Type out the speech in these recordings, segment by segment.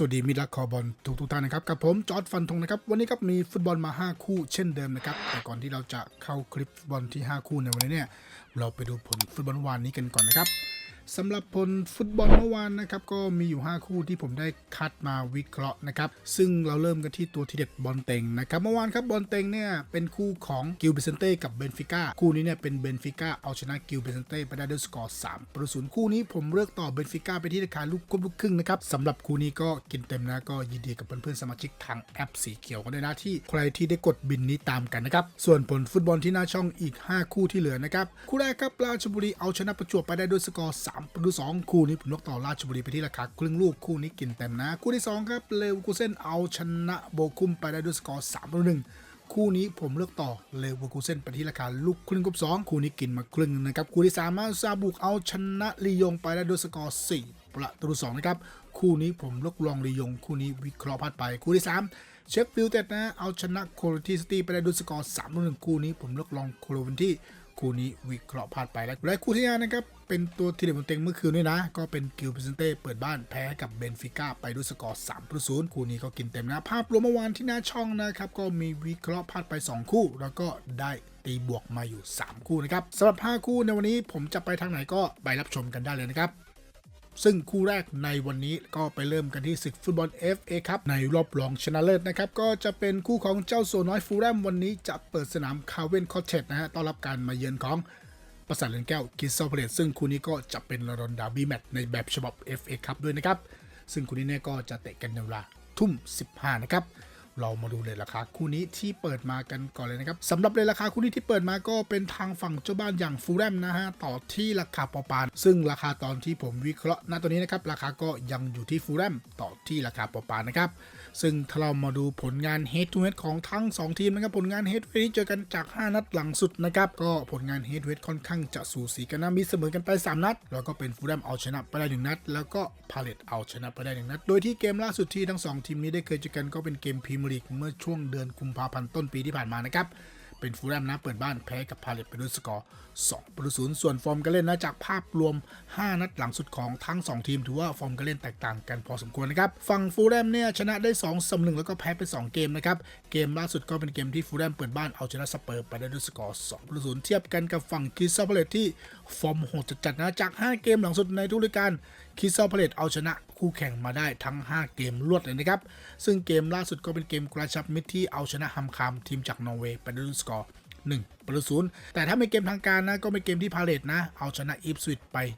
สวัสดีมิตรรักคอบอลทุกทุกท่านนะครับกับผมจอร์ดฟันธงนะครับ วันนี้ครับมีฟุตบอลมา 5 คู่เช่นเดิมนะครับแต่ก่อนที่เราจะเข้าคลิปฟุตบอลที่ 5 คู่ในวันนี้เนี่ยเราไปดูผลฟุตบอลวานนี้กันก่อนนะครับ สำหรับผลฟุตบอลเมื่อวานนะครับก็มีอยู่ 5 คู่ที่ผมได้คัดมาวิเคราะห์นะครับซึ่งเราเริ่มกันที่ตัวทีเด็ดบอลเต็งนะครับเมื่อวานครับบอลเต็งเนี่ยเป็นคู่ของกิลเบเซนเต้กับเบนฟิก้าคู่นี้เนี่ยเป็นเบนฟิก้าเอาชนะกิลเบเซนเต้ไปได้ด้วยสกอร์3ประตูคู่นี้ผมเลือกต่อเบนฟิก้าไปที่ราคาลูกครบลูกครึ่งนะครับสำหรับคู่นี้ก็กินเต็มนะก็ยินดีกับเพื่อนๆสมาชิกทางแอปสีเขียวกันด้วยนะที่ใครที่ได้กดบินนี้ตามกันนะครับส่วนผลฟุตบอลที่หน้าช่องอีก 5 คู่ที่เหลือนะครับคู่แรกครับราชบุรีเอาชนะประจวบไปได้ด้วยสกอร์3ประตู2คู่นี้ผมเลือกต่อราชบุรีไปที่ราคาครึ่งลูกคู่นี้กินเต็มนะ คู่ที่สองครับเลวกูเซนเอาชนะโบคุมไปได้ด้วยสกอร์3ประตู1คู่นี้ผมเลือกต่อเลวคูเซนไปที่ราคาลูกครึ่งกับสองคู่นี้กินมาครึ่งหนึ่งนะครับคู่ที่สามมาซาบุกเอาชนะลียงไปได้ด้วยสกอร์4ประตูสองนะครับคู่นี้ผมเลือกลองลียงคู่นี้วิเคราะห์พลาดไปคู่ที่สามเชฟฟิลด์เต็ดนะเอาชนะโคโลทีสตีไปได้ด้วยสกอร์3ต่อ1คู่นี้ผมเลือกลองโคโลวันที่ คู่นี้วิเคราะห์พลาดไปแล้วและคู่ที่ห้านะครับเป็นตัวทีเด็ดบนเต็งเมื่อคืนด้วยนะ ก็เป็นกิลเปเซนเต้เปิดบ้านแพ้กับเบนฟิก้าไปด้วยสกอร์3ประตู0คู่นี้ก็กินเต็มนะ ภาพรวมเมื่อวานที่หน้าช่องนะครับ ก็มีวิเคราะห์พลาดไป 2 คู่ แล้วก็ได้ตีบวกมาอยู่ 3 คู่นะครับสำหรับ 5 คู่ในวันนี้ผมจะไปทางไหนก็ไปรับชมกันได้เลยนะครับ ซึ่งคู่แรกในวันนี้ก็ไปเริ่มกันที่ศึกฟุตบอล FA ครับในรอบรองชนะเลิศนะครับก็จะเป็นคู่ของเจ้าโซน้อยฟูลแลมวันนี้จะเปิดสนามคาเวนคอเทตนะฮะต้อนรับการมาเยือนของประสาทเรือนแก้วคิสซอเพลตซึ่งคู่นี้ก็จะเป็นลอนดาร์บี้แมตช์ในแบบฉบับ FA ครับด้วยนะครับ ซึ่งคู่นี้เนี่ยก็จะเตะกันในเวลาทุ่ม 15 นะครับ เรามาดูเลยราคาคู่นี้ที่เปิดมากันก่อนเลยนะครับสำหรับเลยราคาคู่นี้ที่เปิดมาก็เป็นทางฝั่งเจ้าบ้านอย่างฟูลแลมนะฮะต่อที่ราคาปอปาน ซึ่งราคาตอนที่ผมวิเคราะห์ณตอนนี้นะครับราคาก็ยังอยู่ที่ฟูลแลมต่อที่ราคาปอปานนะครับซึ่งถ้าเรามาดูผลงาน head to head ของทั้ง 2 ทีมนะครับผลงาน head to head ที่เจอกันจาก 5 นัดหลังสุดนะครับก็ผลงาน head to head ค่อนข้างจะสูสีกันนะมีเสมอกันไป 3 นัด แล้วก็เป็นฟูลแลมเอาชนะไปได้1นัด แล้วก็พาเลตเอาชนะไปได้1นัด โดยที่เกมล่าสุดที่ทั้ง 2 ทีมนี้ได้เคยเจอกันก็เป็นเกมพรีเมียร์ลีกเมื่อช่วงเดือนกุมภาพันธ์ต้นปีที่ผ่านมานะครับ เป็นฟูลแลมนะเปิดบ้านแพ้กับพาเลตไปด้วยสกอร์2ประตูศูนย์ส่วนฟอร์มการเล่นนะจากภาพรวม 5 นัดหลังสุดของทั้ง 2 ทีม ถือว่าฟอร์มการเล่นแตกต่างกันพอสมควรนะครับ ฝั่งฟูลแลมเนี่ยชนะได้2เสมหนึ่งแล้วก็แพ้ไป 2 เกมนะครับ เกมล่าสุดก็เป็นเกมที่ฟูลแลมเปิดบ้านเอาชนะสเปอร์ไปได้ด้วยสกอร์2ประตูศูนย์เทียบกันกับฝั่งคิสตัลพาเลตที่ฟอร์มโหดจัดๆนะจาก 5 เกมหลังสุดในทุกฤดูกาลคิสตัลพาเลตเอาชนะ คู่แข่งมาได้ทั้ง 5 เกมรวดเลยนะครับ ซึ่งเกมล่าสุดก็เป็นเกมกระชับมิตรที่เอาชนะฮัมคามทีมจากนอร์เวย์ไปด้ด้วยสกอร์1 ประตูศูนย์แต่ถ้าเป็นเกมทางการนะก็เป็นเกมที่พาเลตนะ เอาชนะอีฟสวิตไป 1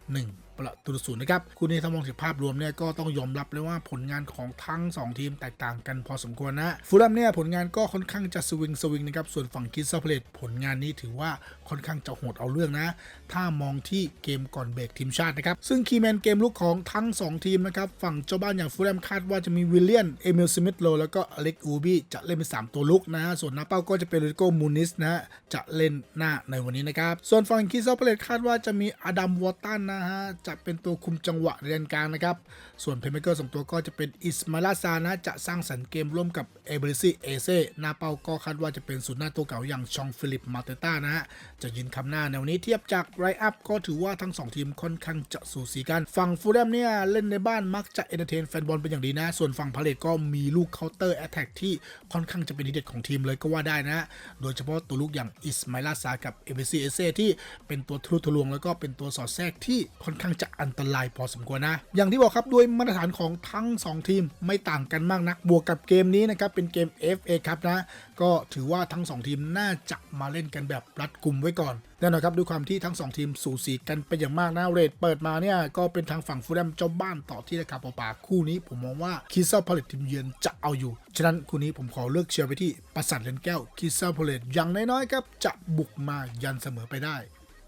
ประตูศูนย์นะครับคู่นี้ถ้ามองถึงภาพรวมเนี่ยก็ต้องยอมรับเลยว่าผลงานของทั้ง 2 ทีมแตกต่างกันพอสมควรนะฟูลแลมเนี่ยผลงานก็ค่อนข้างจะสวิงสวิงนะครับส่วนฝั่งคิสซาพาเลตผลงานนี้ถือว่าค่อนข้างจะโหดเอาเรื่องนะ ถ้ามองที่เกมก่อนเบรกทีมชาตินะครับซึ่งคีแมนเกมลุกของทั้ง 2 ทีมนะครับฝั่งเจ้าบ้านอย่างฟูลแลมคาดว่าจะมีวิลเลียนเอมิลสมิธโลแล้วก็อเล็กอูบี้จะเล่นเป็น3ตัวลุกนะฮะส่วนหน้าเป้าก็จะเป็นโรดิโกมูนิสนะฮะจะเล่นหน้าในวันนี้นะครับ ส่วนฝั่งคิสซาพาเลตคาดว่าจะมีอดัมวอตตันนะฮะจะเป็นตัวคุมจังหวะในแดนกลางนะครับ ส่วนเพเมเกอร์สองตัวก็จะเป็นอิสมาลาซานะจะสร้างสรรค์เกมร่วมกับเอเบริซีเอเซ่หน้าเป้าก็คาดว่าจะเป็นศูนย์หน้าตัวเก่าอย่างชองฟิลิปมาเตต้านะฮะจะยืนคำหน้าในวันนี้เทียบจากไรอัพก็ถือว่าทั้ง 2 ทีมค่อนข้างจะสูสีกันฝั่งฟูลแลมเนี่ยเล่นในบ้านมักจะเอนเตอร์เทนแฟนบอลเป็นอย่างดีนะ ส่วนฝั่งพาเลตก็มีลูกเคาน์เตอร์แอตแทกที่ค่อนข้างจะเป็นทีเด็ดของทีมเลยก็ว่าได้นะ โดยเฉพาะตัวลูกอย่างอิสมาลาซากับเอเบริซีเอเซ่ที่เป็นตัวทะลุทะลวงแล้วก็เป็นตัวสอดแทรกที่ค่อนข้างจะอันตรายพอสมควรนะ อย่างที่บอกครับด้วยมาตรฐานของทั้ง 2 ทีมไม่ต่างกันมากนักบวกกับเกมนี้นะครับเป็นเกม FA ครับนะ ก็ถือว่าทั้ง 2 ทีมน่าจะมาเล่นกันแบบรัดกลุ่มไว้ก่อนแน่นอนครับด้วยความที่ทั้ง 2 ทีมสูสีกันไปอย่างมากนะเรทเปิดมาเนี่ยก็เป็นทางฝั่งฟูลแลมเจ้าบ้านต่อที่ราคาเปล่าๆคู่นี้ผมมองว่าคิสซาพาเลตทีมเยือนจะเอาอยู่ ฉะนั้นคู่นี้ผมขอเลือกเชียร์ไปที่ประสาทเลนแก้วคิสซาพาเลตอย่างน้อยๆครับจะบุกมายันเสมอไปได้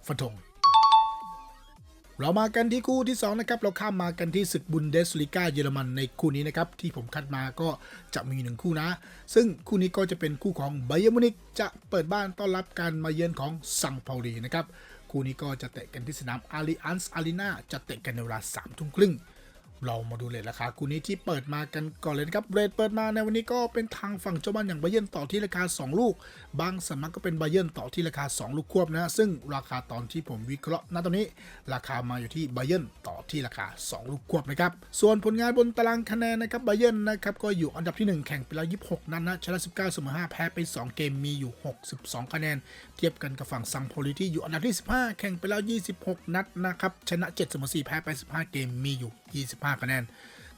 ฟันธง เรามากันที่คู่ที่2นะครับเราข้ามมากันที่ศึกบุนเดสลิก้าเยอรมันในคู่นี้นะครับที่ผมคัดมาก็จะมีหนึ่งคู่นะ ซึ่งคู่นี้ก็จะเป็นคู่ของไบเยอร์มูนิกจะเปิดบ้านต้อนรับการมาเยือนของซังเปาลีนะครับคู่นี้ก็จะเตะกันที่สนามอาริอันส์อารีนาจะเตะกันในเวลาสามทุ่มครึ่ง เรามาดูเลทราคาคู่นี้ที่เปิดมากันก่อนเลยนะครับเรทเปิดมาในวันนี้ก็เป็นทางฝั่งเจ้าบ้านอย่างไบเยนต่อที่ราคา 2 ลูก บางสำนักก็เป็นไบเยนต่อที่ราคา 2 ลูกควบนะซึ่งราคาตอนที่ผมวิเคราะห์ณตอนนี้ ราคามาอยู่ที่ไบเยนต่อที่ราคา 2 ลูกควบนะครับส่วนผลงานบนตารางคะแนนนะครับไบเยนนะครับก็อยู่อันดับที่ 1 แข่งไปแล้ว26 นัดนะชนะ19เสมอ5แพ้ไป 2 เกมมีอยู่ 62 คะแนน เทียบกันกับฝั่งซังโพลีที่อยู่อันดับที่ 15 แข่งไปแล้ว 26 นัดนะครับชนะ7เสมอ4แพ้ไป 15 เกมมีอยู่ 25คะแนน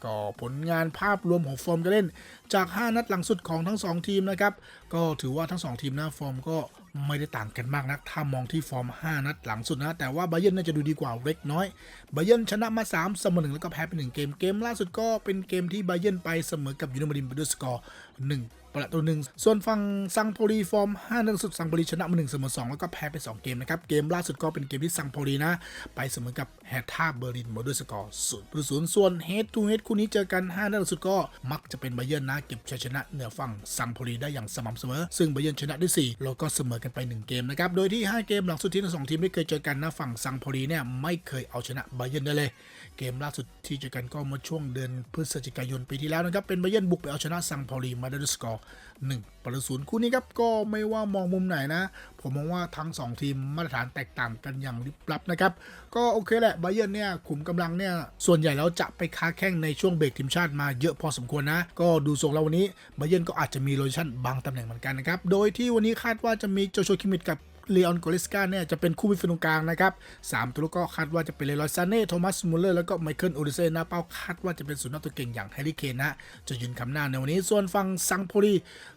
ก็ผลงานภาพรวมของฟอร์มการเล่น จาก 5 นัดหลังสุดของทั้ง 2 ทีมนะครับ ก็ถือว่าทั้ง 2 ทีมนะฟอร์มก็ไม่ได้ต่างกันมากนัก ถ้ามองที่ฟอร์ม 5 นัดหลังสุดนะ แต่ว่าไบเยนน่าจะดูดีกว่าเล็กน้อยไบเยนชนะมา 3 เสมอ1แล้วก็แพ้ไป1เกม เกมล่าสุดก็เป็นเกมที่ไบเยนไปเสมอกับยูนมารินไปด้วยสกอร์1ประตูหนึ่งส่วนฝั่งซังโพลีฟอร์ม5นัดสุดซังโพลีชนะมา1เสมอ2แล้วก็แพ้ไป 2 เกมนะครับ เกมล่าสุดก็เป็นเกมที่ซังโพลีนะ ไปเสมอกับแฮท่าเบอร์ลินมาด้วยสกอร์0ประตูศูนย์ส่วนเฮดทูเฮดคู่นี้เจอกัน5นัดสุดก็มักจะเป็นไบเยร์นนะ เก็บชัยชนะเหนือฝั่งซังโพลีได้อย่างสม่ำเสมอ ซึ่งไบเยร์นชนะได้4แล้วก็เสมอกันไป 1 เกมนะครับโดยที่ 5 เกมหลังสุดที่ทั้งสองทีมได้เคยเจอกันนะฝั่งซังโพลีเนี่ยไม่เคยเอาชนะไบเยร์นได้เลย เกมล่าสุดที่เจอกันก็เมื่อช่วงเดือนพฤศจิกายนปีที่แล้วนะครับเป็นไบเยร์นบุกไปเอาชนะซังโพลีมาได้ด้วยสกอร์1ประตูศูนย์คู่นี้ครับก็ไม่ว่ามองมุมไหนนะ ผมมองว่าทั้ง 2 ทีมมาตรฐานแตกต่างกันอย่างลิบลับนะครับ ก็โอเคแหละไบเยร์นเนี่ยขุมกำลังเนี่ย ส่วนใหญ่แล้วจะไปค้าแข้งในช่วงเบรกทีมชาติมาเยอะพอสมควรนะ ก็ดูทรงแล้ววันนี้ไบเยร์นก็อาจจะมีโรเชั่นบางตำแหน่งเหมือนกันนะครับ โดยที่วันนี้คาดว่าจะมีโจโชคิมิดกับ เลออนโกเลสกาเนี่ยจะเป็นคู่วิฟตรงกลางนะครับสามตัวลูกก็คาดว่าจะเป็นเลรอยซานเน่โทมัสมูลเลอร์แล้วก็ไมเคิลโอดิเซนนะเป้าคาดว่าจะเป็นสุนัขตัวเก่งอย่างแฮร์รี่เคนนะจะยืนคำหน้าในวันนี้ส่วนฝั่งซังโพลี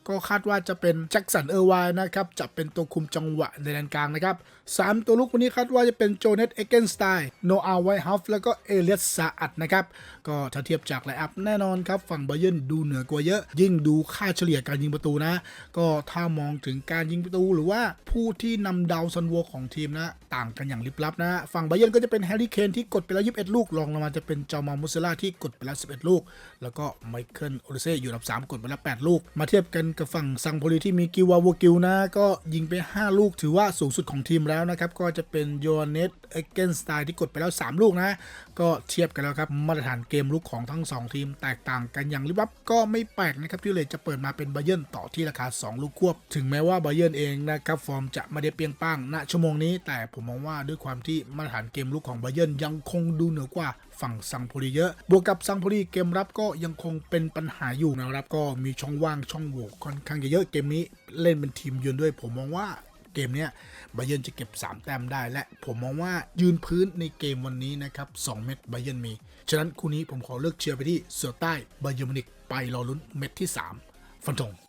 ก็คาดว่าจะเป็นแจ็คสันเออร์ไวน์นะครับจะเป็นตัวคุมจังหวะในแดนกลางนะครับสามตัวลูกวันนี้คาดว่าจะเป็นโจเนตเอเกนสไตน์โนอาไวท์ฮัฟแล้วก็เอเลียสซาอัดนะครับก็ถ้าเทียบจากไลอัพแน่นอนครับฝั่งไบเยนดูเหนือกว่าเยอะ ยิ่งดูค่าเฉลี่ยการยิงประตูนะ ก็ถ้ามองถึงการยิงประตูหรือว่าผู้ที่นำดาวซันโวของทีมนะ ต่างกันอย่างลิบลับนะ ฝั่งไบเยนก็จะเป็นแฮร์รี่เคนที่กดไปแล้ว21 ลูกรองลงมาจะเป็นเจามามุสล่าที่กดไปแล้ว 11 ลูก แล้วก็ไมเคิลโอดิเซ่อยู่อันดับ 3 กดไปแล้ว 8 ลูก มาเทียบกันกับฝั่งซังโพลีที่มีกิวาวกิวนะ ก็ยิงไป 5 ลูกถือว่าสูงสุดของทีมแล้วนะครับก็จะเป็นโยเนตเอเกนสไตน์ที่กดไปแล้ว 3 ลูกนะ ก็เทียบกันแล้วครับมาตรฐานเกมลุกของทั้ง 2 ทีม แตกต่างกันอย่างลิบลับก็ไม่แปลกนะครับที่เลยจะเปิดมาเป็นไบเยนต่อที่ราคา 2 ลูกควบ ถึงแม้ว่าไบเยนเองนะครับฟอร์มจะไม่ได้เปียงป้างณชั่วโมงนี้ แต่ผมมองว่าด้วยความที่มาตรฐานเกมลุกของไบเยนยังคงดูเหนือกว่าฝั่งซังโพลีเยอะ บวกกับซังโพลีเกมรับก็ยังคงเป็นปัญหาอยู่นะครับก็มีช่องว่างช่องโหว่ค่อนข้างจะเยอะเกมนี้เล่นเป็นทีมยืนด้วย ผมมองว่าเกมนี้ยไบเยนจะเก็บ 3 แต้มได้และ ผมมองว่ายืนพื้นในเกมวันนี้นะครับ2เม็ดไบเยนมี ฉะนั้นคู่นี้ผมขอเลือกเชียร์ไปที่เสือใต้ไบเยอร์มินิกไปรอลุ้นเม็ดที่ 3 ฟันธง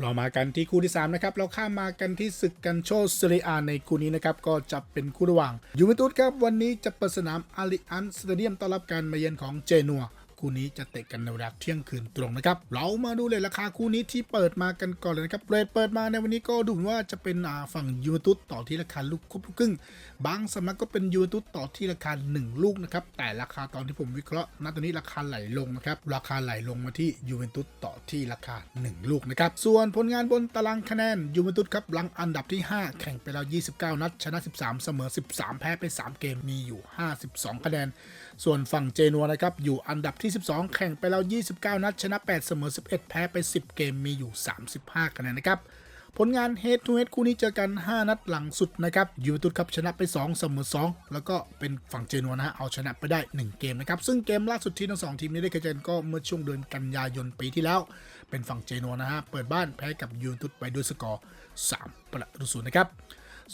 เรามากันที่คู่ที่3นะครับเราข้ามมากันที่ศึกกันโชซเรียอาในคู่นี้นะครับก็จะเป็นคู่ระหว่างยูเวนตุสครับวันนี้จะเปิดสนามอาริอันสเตเดียมต้อนรับการมาเยือนของเจนัว คู่นี้จะเตะกันในเวลาเที่ยงคืนตรงนะครับ เรามาดูเลยราคาคู่นี้ที่เปิดมากันก่อนเลยนะครับเรทเปิดมาในวันนี้ก็ดูว่าจะเป็นฝั่งยูเวนตุสต่อที่ราคาลูกครบลูกครึ่ง บางสำนักก็เป็นยูเวนตุสต่อที่ราคา 1 ลูกนะครับ แต่ราคาตอนที่ผมวิเคราะห์ณตอนนี้ราคาไหลลงนะครับ ราคาไหลลงมาที่ยูเวนตุสต่อที่ราคา 1 ลูกนะครับ ส่วนผลงานบนตารางคะแนนยูเวนตุสครับหลังอันดับที่ 5 แข่งไปแล้ว 29 นัด ชนะ 13 เสมอ 13 แพ้ไป 3 เกมมีอยู่ 52 คะแนน ส่วนฝั่งเจนัวนะครับอยู่อันดับที่ 12 แข่งไปแล้ว 29 นัดชนะ 8 เสมอ 11 แพ้ไป 10 เกมมีอยู่ 35 คะแนนนะครับผลงาน Head to Head คู่นี้เจอกัน 5 นัดหลังสุดนะครับยูเวนตุสครับชนะไป 2 เสมอ 2 แล้วก็เป็นฝั่งเจนัวนะฮะเอาชนะไปได้ 1 เกมนะครับ ซึ่งเกมล่าสุดที่ทั้งสองทีมนี้ได้เคยเจอก็เมื่อช่วงเดือนกันยายนปีที่แล้ว เป็นฝั่งเจนัวนะฮะเปิดบ้านแพ้กับยูเวนตุสไปด้วยสกอร์ 3 ประตูศูนย์นะครับ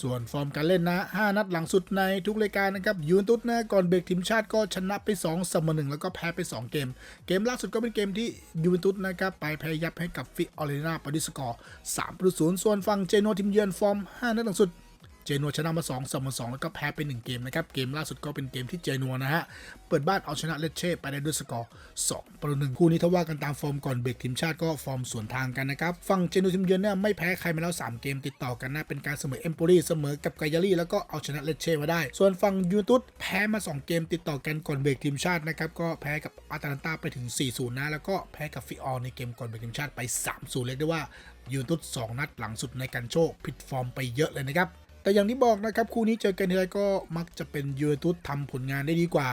ส่วนฟอร์มการเล่นนะ 5 นัดหลังสุดในทุกรายการนะครับยูนตุสนะก่อนเบรกทีมชาติก็ชนะไป2เสมอ1แล้วก็แพ้ไป 2 เกม เกมล่าสุดก็เป็นเกมที่ยูเวนตุสนะครับไปแพ้ยับให้กับฟิออเรนาไปด้วยสกอร์3ประตูศูนย์ส่วนฝั่งเจโนทีมเยือนฟอร์ม 5 นัดหลังสุด เจนัวชนะมา2เสมอ2แล้วก็แพ้ไป 1 เกมนะครับ เกมล่าสุดก็เป็นเกมที่เจนัวนะฮะ เปิดบ้านเอาชนะเลเช่ไปได้ด้วยสกอร์2ประตูหนึ่งคู่นี้ถ้าว่ากันตามฟอร์มก่อนเบรกทีมชาติก็ฟอร์มสวนทางกันนะครับ ฝั่งเจนัวทีมเยือนเนี่ยไม่แพ้ใครมาแล้ว 3 เกมติดต่อกันนะเป็นการเสมอเอมโปรีเสมอกับไกยารี่แล้วก็เอาชนะเลเช่มาได้ ส่วนฝั่งยูตุสแพ้มา 2 เกมติดต่อกันก่อนเบรกทีมชาตินะครับก็แพ้กับอาตาลันตาไปถึง 4-0 นะ แล้วก็แพ้กับฟิออในเกมก่อนเบรกทีมชาติไป 3-0 เรียกได้ว่ายูตุส2นัดหลังสุดในการโชคผิดฟอร์มไปเยอะเลยนะครับ แต่อย่างที่บอกนะครับคู่นี้เจอกันทีไรก็มักจะเป็นยูเวนตุสทำผลงานได้ดีกว่า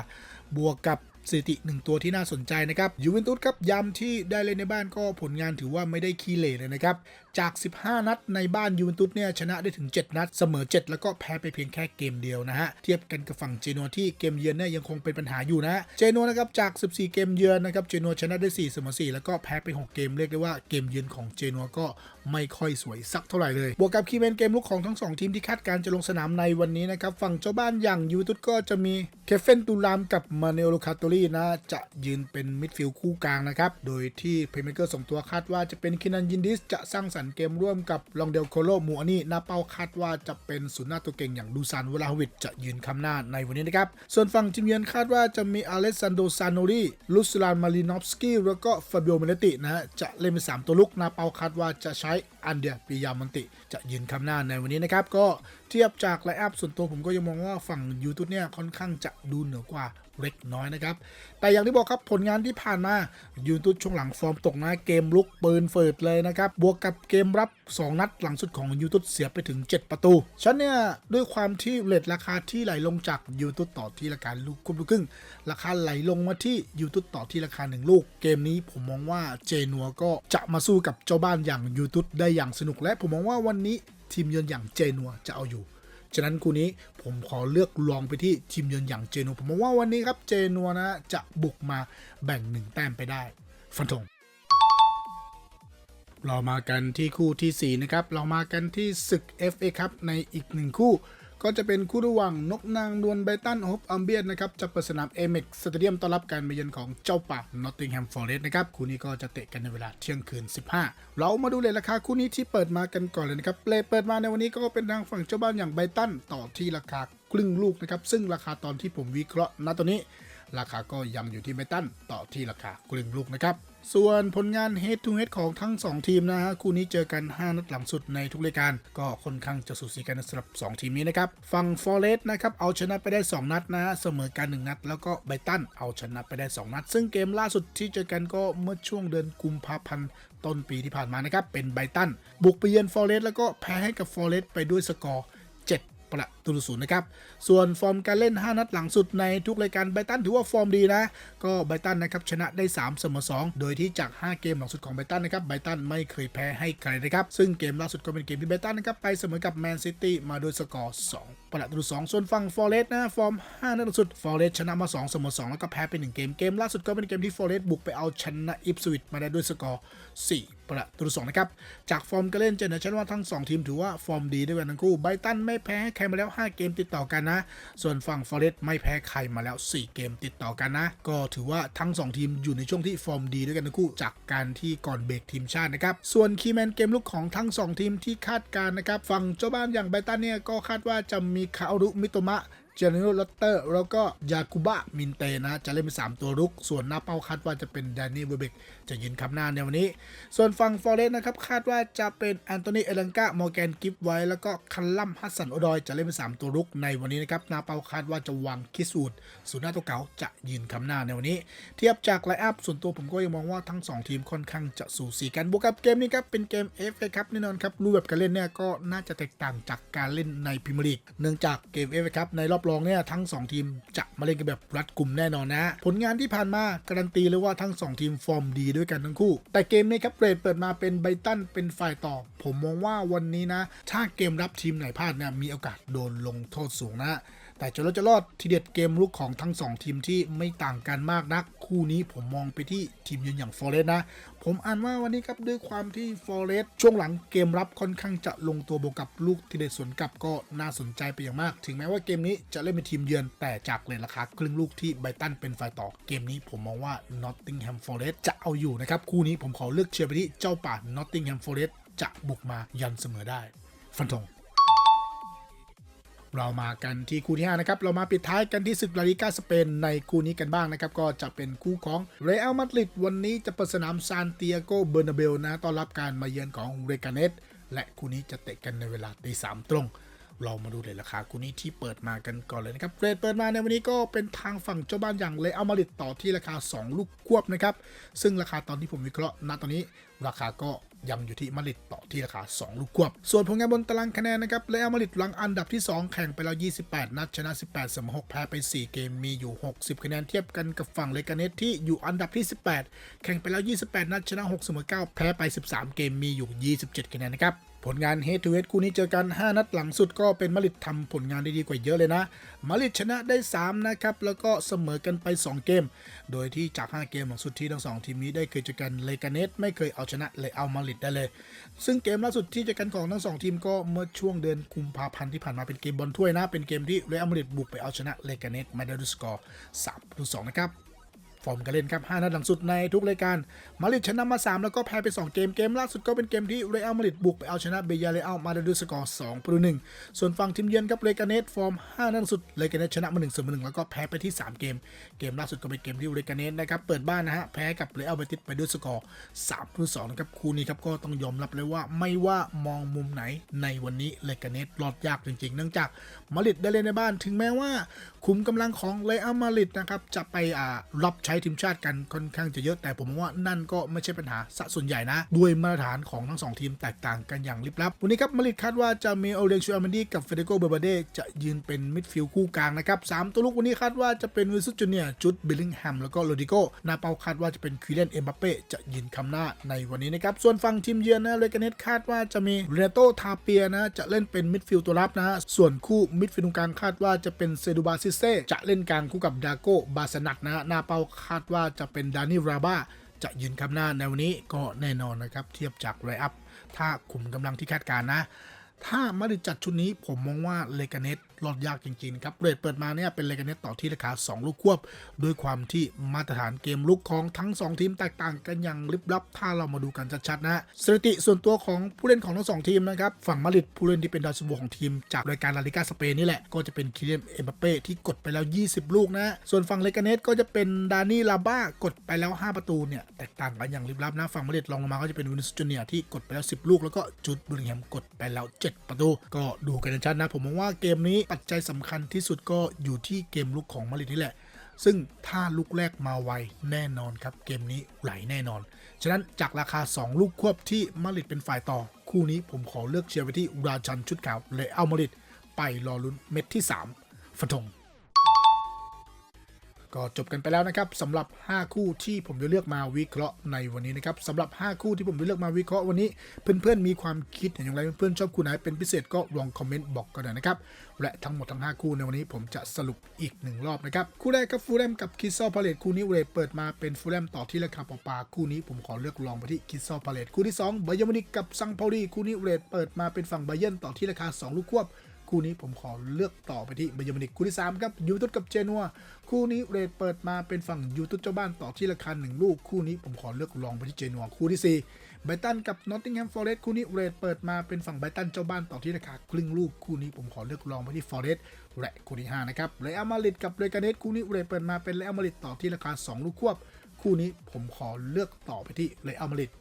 บวกกับสถิติหนึ่งตัวที่น่าสนใจนะครับยูเวนตุสครับยามที่ได้เล่นในบ้านก็ผลงานถือว่าไม่ได้ขี้เหร่เลยนะครับจาก 15 นัดในบ้านยูเวนตุสเนี่ยชนะได้ถึง 7 นัด เสมอ 7 แล้วก็แพ้ไปเพียงแค่เกมเดียวนะฮะ เทียบกันกับฝั่งเจนัวที่เกมเยือนเนี่ยยังคงเป็นปัญหาอยู่นะฮะเจนัวนะครับจาก 14 เกมเยือนนะครับเจนัวชนะได้ 4 เสมอ 4 แล้วก็แพ้ไป 6 เกมเรียกได้ว่าเกมเยือนของเจนัวก็ไม่ค่อยสวยสักเท่าไหร่เลยบวกกับคีย์แมนเกมลุกของทั้งสองทีมที่คาดการจะลงสนามในวันนี้นะครับฝั่งเจ้าบ้านอย่างยูเวนตุสก็จะมีเคฟเฟนตูรามกับมาเนโอโลคาโตรีนะจะยืนเป็นมิดฟิลด์คู่กลางนะครับโดยที่เพย์เมเกอร์สองตัวคาดว่าจะเป็นคินันยินดิสจะสร้างสรรค์เกมร่วมกับลองเดลโคโลมูอานี่หน้าเป้าคาดว่าจะเป็นศูนย์หน้าตัวเก่งอย่างดูซานวลาวิดจะยืนคำหน้าในวันนี้นะครับ ส่วนฝั่งทีมเยือนคาดว่าจะมีอเลสซานโดซานโนรีลุสลานมารินอฟสกี้แล้วก็ฟาบิโอเมเนตินะฮะจะเล่นเป็นสามตัวลุกหน้าเป้าคาดว่าจะใช้อันเดียปิยามันติ จะยืนคำหน้าในวันนี้นะครับก็เทียบจากไลน์อัพส่วนตัวผมก็ยังมองว่าฝั่งยูทูบเนี่ยค่อนข้างจะดูเหนือกว่า เล็กน้อยนะครับ แต่อย่างที่บอกครับผลงานที่ผ่านมายูทูบช่วงหลังฟอร์มตกนะเกมลุกปืนเฟิดเลยนะครับ บวกกับเกมรับ 2 นัดหลังสุดของยูทูบเสียไปถึง 7 ประตู ฉันเนี่ย ด้วยความที่เลทราคาที่ไหลลงจากยูทูบต่อที่ราคาลูกคุมลูกครึ่ง ราคาไหลลงมาที่ยูทูบต่อที่ราคา1ลูก เกมนี้ผมมองว่าเจนัวก็จะมาสู้กับเจ้าบ้านอย่างยูทูบได้อย่างสนุกและผมมองว่าวันนี้ทีมเยือนอย่างเจนัวจะเอาอยู่ ฉะนั้นคู่นี้ผมขอเลือกลองไปที่ทีมเยือนอย่างเจนัวผมมองว่าวันนี้ครับเจนัวนะจะบุกมาแบ่งหนึ่งแต้มไปได้ ฟันธงเรามากันที่คู่ทีสี่4 นะครับ เรามากันที่ศึก FA ครับในอีกหนึ่งคู่ ก็จะเป็นคู่ระหว่างนกนางนวลไบตันโฮปอัมเบียนนะครับจะเปิดสนามเอเม็กสเตเดียมต้อนรับการมาเยือนของเจ้าป่านอตติงแฮมฟอร์เรสต์นะครับคู่นี้ก็จะเตะกันในเวลาเที่ยงคืน 15 เรามาดูเลยราคาคู่นี้ที่เปิดมากันก่อนเลยนะครับเลทเปิดมาในวันนี้ก็เป็นทางฝั่งเจ้าบ้านอย่างไบตันต่อที่ราคาครึ่งลูกนะครับซึ่งราคาตอนที่ผมวิเคราะห์ณตอนนี้ ราคาก็ยังอยู่ที่ไบตันต่อที่ราคาครึ่งลูกนะครับ ส่วนผลงาน Head to Head ของทั้ง 2 ทีมนะฮะคู่นี้เจอกัน 5 นัดหลังสุดในทุกรายการ ก็ค่อนข้างจะสูสีกันสำหรับ 2 ทีมนี้นะครับ ฝั่ง Forest นะครับเอาชนะไปได้ 2 นัดนะฮะเสมอกัน 1 นัด แล้วก็ไบตันเอาชนะไปได้ 2 นัด ซึ่งเกมล่าสุดที่เจอกันก็เมื่อช่วงเดือนกุมภาพันธ์ต้นปีที่ผ่านมานะครับเป็นไบตันบุกไปเยือน Forest แล้วก็แพ้ให้กับ Forest ไปด้วยสกอร์ ประตูศูนย์นะครับ ส่วนฟอร์มการเล่น 5 นัดหลังสุดในทุกรายการไบตันถือว่าฟอร์มดีนะ ก็ไบตันนะครับชนะได้ 3 เสมอ 2 โดยที่จาก 5 เกมหลังสุดของไบตันนะครับไบตันไม่เคยแพ้ให้ใครนะครับ ซึ่งเกมล่าสุดก็เป็นเกมที่ไบตันนะครับไปเสมอกับแมนซิตี้มาโดยสกอร์2ประตูต่อ2ส่วนฝั่งฟอร์เรสต์นะฟอร์ม 5 นัดหลังสุดฟอร์เรสต์ชนะมา 2 เสมอ 2 แล้วก็แพ้ไป1เกมเกมล่าสุดก็เป็นเกมที่ฟอร์เรสต์บุกไปเอาชนะอิปสวิตมาได้ด้วยสกอร์4 ประตูต่อ2นะครับ จากฟอร์มการเล่นเจนเนอร์ชันว่าทั้ง 2 ทีมถือว่าฟอร์มดีด้วยกันทั้งคู่ไบตันไม่แพ้ใครมาแล้ว 5 เกมติดต่อกันนะ ส่วนฝั่งฟอร์เรสต์ไม่แพ้ใครมาแล้ว 4 เกมติดต่อกันนะ ก็ถือว่าทั้ง 2 ทีมอยู่ในช่วงที่ฟอร์มดีด้วยกันทั้งคู่ จากการที่ก่อนเบรกทีมชาตินะครับ ส่วนคีย์แมนเกมลุกของทั้ง 2 ทีมที่คาดการนะครับ ฝั่งเจ้าบ้านอย่างไบตันเนี่ยก็คาดว่าจะมีคาอรุมิโตมะ เจเนโรลอตเตอร์แล้วก็ยาคุบะมินเตนะจะเล่นเป็น 3 ตัวรุก ส่วนหน้าเป้าคาดว่าจะเป็นแดนนี่เวเบกจะยืนคำหน้าในวันนี้ ส่วนฝั่งฟอเรสนะครับคาดว่าจะเป็นแอนโทนีเอลังกามอร์แกนกิฟไว้แล้วก็คันลัมฮัสสันโอดอยจะเล่นเป็น 3 ตัวรุกในวันนี้นะครับหน้าเป้าคาดว่าจะวางคิสูดส่วนหน้าตัวเก่าจะยืนคำหน้าในวันนี้ เทียบจากไลอัพส่วนตัวผมก็ยังมองว่าทั้ง 2 ทีมค่อนข้างจะสูสีกันบวกกับเกมนี้ครับเป็นเกม FA ครับแน่นอนครับรูปแบบการเล่นเนี่ยก็น่าจะแตกต่างจากการเล่นในพรีเมียร์ลีกเนื่องจากเกม FA ครับในรอบรองเนี่ยทั้ง 2 ทีมจะมาเล่นกันแบบรัดกลุ่มแน่นอนนะ ผลงานที่ผ่านมาการันตีเลยว่าทั้ง 2 ทีมฟอร์มดีด้วยกันทั้งคู่ แต่เกมนี้ครับเรดเปิดมาเป็นไบตันเป็นฝ่ายต่อ ผมมองว่าวันนี้นะ ถ้าเกมรับทีมไหนพลาดเนี่ยมีโอกาสโดนลงโทษสูงนะ แต่จะรอดจะรอดทีเด็ดเกมลุกของทั้ง 2 ทีมที่ไม่ต่างกันมากนัก คู่นี้ผมมองไปที่ทีมยืนอย่างฟอร์เรสต์นะ ผมอ่านว่าวันนี้ครับด้วยความที่ฟอร์เรสต์ช่วงหลังเกมรับค่อนข้างจะลงตัวบวกกับลูกทีเด็ดสวนกลับก็น่าสนใจไปอย่างมาก ถึงแม้ว่าเกมนี้จะเล่นเป็นทีมเยือนแต่จากเลทราคาครึ่งลูกที่ไบตันเป็นฝ่ายต่อเกมนี้ผมมองว่า Nottingham Forest จะเอาอยู่นะครับคู่นี้ผมขอเลือกเชียร์ไปที่เจ้าป่า Nottingham Forest จะบุกมายันเสมอได้ ฟันธง เรามากันที่คู่ที่5นะครับ เรามาปิดท้ายกันที่ศึกลาลิกาสเปนในคู่นี้กันบ้างนะครับ ก็จะเป็นคู่ของเรอัลมาดริดวันนี้จะเปิดสนามซานติอาโกเบอร์นาเบลนะต้อนรับการมาเยือนของเรกาเนสและคู่นี้จะเตะกันในเวลาตีสามตรง เรามาดูเลยราคาคู่นี้ที่เปิดมากันก่อนเลยนะครับเรทเปิดมาในวันนี้ก็เป็นทางฝั่งเจ้าบ้านอย่างเรอัลมาดริดต่อที่ราคา 2 ลูกควบนะครับซึ่งราคาตอนที่ผมวิเคราะห์ณตอนนี้ ราคาก็ ยังอยู่ที่มาริดต่อที่ราคา 2 ลูกควบ ส่วนผลงานบนตารางคะแนนนะครับเรอัลมาริดหลังอันดับที่ 2 แข่งไปแล้ว 28 นัดชนะ 18 เสมอ 6 แพ้ไป 4 เกมมีอยู่ 60 คะแนนเทียบกันกับฝั่งเลกาเนสที่อยู่อันดับที่ 18 แข่งไปแล้ว 28 นัดชนะ 6 เสมอ 9 แพ้ไป 13 เกมมีอยู่ 27 คะแนนนะครับ ผลงาน Head to Head คู่นี้เจอกัน 5 นัดหลังสุดก็เป็นมาริดทำผลงานได้ดีกว่าเยอะเลยนะ มาริดชนะได้ 3 นะครับ แล้วก็เสมอกันไป 2 เกม โดยที่จาก 5 เกมหลังสุดที่ทั้ง 2 ทีมนี้ได้เคยเจอกันเลกาเนสไม่เคยเอาชนะเลยเอามาริดได้เลย ซึ่งเกมล่าสุดที่เจอกันของทั้ง 2 ทีมก็เมื่อช่วงเดือนกุมภาพันธ์ที่ผ่านมาเป็นเกมบอลถ้วยนะ เป็นเกมที่เรอัลมาริดบุกไปเอาชนะเลกาเนสมาได้ด้วยสกอร์3ประตู2นะครับ ฟอร์มการเล่นครับ 5 นัดหลังสุดในทุกรายการ มาริดชนะมา 3 แล้วก็แพ้ไป 2 เกม เกมล่าสุดก็เป็นเกมที่เรอัลมาริดบุกไปเอาชนะเบียร์เรอัลมาด้วยสกอร์2ประตู1ส่วนฝั่งทีมเยือนครับเลกาเนสฟอร์ม 5 นัดสุดเลกาเนสชนะมา1เสมอ1แล้วก็แพ้ไปที่ 3 เกม เกมล่าสุดก็เป็นเกมที่เลกาเนสนะครับเปิดบ้านนะฮะแพ้กับเรอัลเบติสไปด้วยสกอร์3ประตู2นะครับคู่นี้ครับก็ต้องยอมรับเลยว่าไม่ว่ามองมุมไหนในวันนี้เลกาเนสรอดยากจริงๆ เนื่องจากมาริดได้เล่นในบ้าน ถึงแม้ว่า คุมกำลังของเรอัลมาริดนะครับจะไปอ่ารับใช้ช้ทีมชาติกันค่อนข้างจะเยอะแต่ผมมองว่านั่นก็ไม่ใช่ปัญหาสะส่วนใหญ่นะ ด้วยมาตรฐานของทั้งสองทีมแตกต่างกันอย่างลิบลับ วันนี้ครับมาริดคาดว่าจะมีโอเลงชูอามันดีกับเฟเดโกเบอร์บาเดจะยืนเป็นมิดฟิลด์คู่กลางนะครับสามตัวลูกวันนี้คาดว่าจะเป็นวิลซุจูเนียจุดเบลลิงแฮมแล้วก็โรดิโกนาเปาคาดว่าจะเป็นคิเลนเอ็มบัปเป้จะยืนคำหน้าในวันนี้นะครับส่วนฝั่งทีมเยือนนะเลกาเนตคาดว่าจะมีเรเนโตทาเปียนะจะเล่นเป็นมิดฟิลด์ตัวรับนะส่วนคู่มิดฟิลด์กลางคาดว่าจะเป็นเซดูบาซิเซจะเล่นกลางคู่กับดาโกบาสนัตนะนาเปาคาดว่าจะเป็นดานิราบาจะยืนคำหน้าในวันนี้ก็แน่นอนนะครับ เทียบจากไรอัพถ้าขุมกำลังที่คาดการณ์นะ ถ้ามาดริดจัดชุดนี้ผมมองว่าเลกาเนตรอดยากจริงๆครับเรทเปิดมาเนี่ยเป็นเลกาเนตต่อที่ราคา 2 ลูกควบ ด้วยความที่มาตรฐานเกมลุกของทั้ง 2 ทีมแตกต่างกันอย่างลิบลับ ถ้าเรามาดูกันชัดๆนะสถิติส่วนตัวของผู้เล่นของทั้งสองทีมนะครับฝั่งมาดริดผู้เล่นที่เป็นดาวซันโวของทีมจากรายการลาลิกาสเปนนี่แหละก็จะเป็นคิเลียนเอ็มบัปเป้ที่กดไปแล้ว 20 ลูกนะส่วนฝั่งเลกาเนตก็จะเป็นดานี่ลาบ้ากดไปแล้ว 5 ประตูเนี่ยแตกต่างกันอย่างลิบลับนะฝั่งมาดริดรองลงมาก็จะเป็นวินิสจูเนียที่กดไปแล้ว 10 ลูก แล้วก็จุดบุริงแฮมกดไปแล้ว 7ประตู ก็ดูกันชัดนะ ผมมองว่าเกมนี้ปัจจัยสำคัญที่สุดก็อยู่ที่เกมลุกของมาริดนี่แหละ ซึ่งถ้าลูกแรกมาไวแน่นอนครับ เกมนี้ไหลแน่นอน ฉะนั้นจากราคา 2 ลูกควบที่มาริดเป็นฝ่ายต่อ คู่นี้ผมขอเลือกเชียร์ไปที่ราชันชุดขาวเลยเอามาริดไปรอลุ้นเม็ดที่3ฟันธง ก็จบกันไปแล้วนะครับสำหรับ 5 คู่ที่ผมจะเลือกมาวิเคราะห์ในวันนี้นะครับสำหรับ 5 คู่ที่ผมจะเลือกมาวิเคราะห์วันนี้ เพื่อนๆมีความคิดเห็นอย่างไรเพื่อนๆชอบคู่ไหนเป็นพิเศษก็ลองคอมเมนต์บอกกันหน่อยนะครับและทั้งหมดทั้ง 5 คู่ในวันนี้ผมจะสรุปอีกหนึ่งรอบนะครับคู่แรกครับฟูลแลมกับคิสซอพาเลตคู่นี้เรทเปิดมาเป็นฟูลแลมต่อที่ราคาเปล่าคู่นี้ผมขอเลือกลองไปที่คิสซอพาเลตคู่ที่2ไบย์มนิกกับซังเปาลีคู่นี้เรทเปิดมาเป็นฝั่งไบเยนต่อที่ราคา 2 ลูกควบ คู่นี้ผมขอเลือกต่อไปที่เบย์มนิกคู่ที่ 3 ครับยูทูตกับเจนัวคู่นี้เรทเปิดมาเป็นฝั่งยูทูตเจ้าบ้านต่อที่ราคา1ลูกคู่นี้ผมขอเลือกลองไปที่เจนัวคู่ที่4ไบตันกับนอตติงแฮมฟอร์เรสต์คู่นี้เรทเปิดมาเป็นฝั่งไบตันเจ้าบ้านต่อที่ราคาครึ่งลูกคู่นี้ผมขอเลือกลองไปที่ฟอร์เรสต์และคู่ที่5นะครับเรอัลมาริดกับเรกาเนสคู่นี้เรทเปิดมาเป็นเรอัลมาริดต่อที่ราคา 2 ลูกควบ คู่นี้ผมขอเลือกต่อไปที่เรอัลมาริด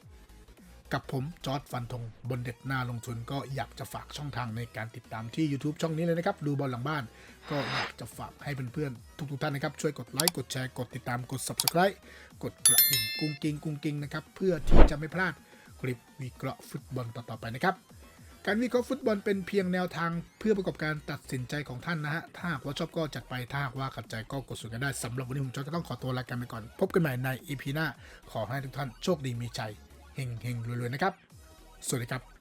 กับผม จอร์ดฟันธงบนเด็ดหน้าลงทุนก็อยากจะฝากช่องทางในการติดตามที่ YouTube ช่องนี้เลยนะครับ ดูบอลหลังบ้าน ก็อยากจะฝากให้เพื่อนๆทุกๆท่านนะครับ ช่วยกดไลค์กดแชร์กดติดตามกด Subscribe กดกระดิ่งกุ้งกิ้งกุ้งกิ้งนะครับ เพื่อที่จะไม่พลาดคลิปวิเคราะห์ฟุตบอลต่อๆไปนะครับการวิเคราะห์ฟุตบอลเป็นเพียงแนวทางเพื่อประกอบการตัดสินใจของท่านนะฮะ ถ้าหากว่าชอบก็จัดไป ถ้าหากว่าขัดใจก็กดส่วนกันได้สำหรับวันนี้ผมจอร์จก็ต้องขอตัวลากันไปก่อน พบกันใหม่ใน EP หน้า ขอให้ทุกท่านโชคดีมีใจ เฮงเฮงๆรวยๆนะครับ สวัสดีครับ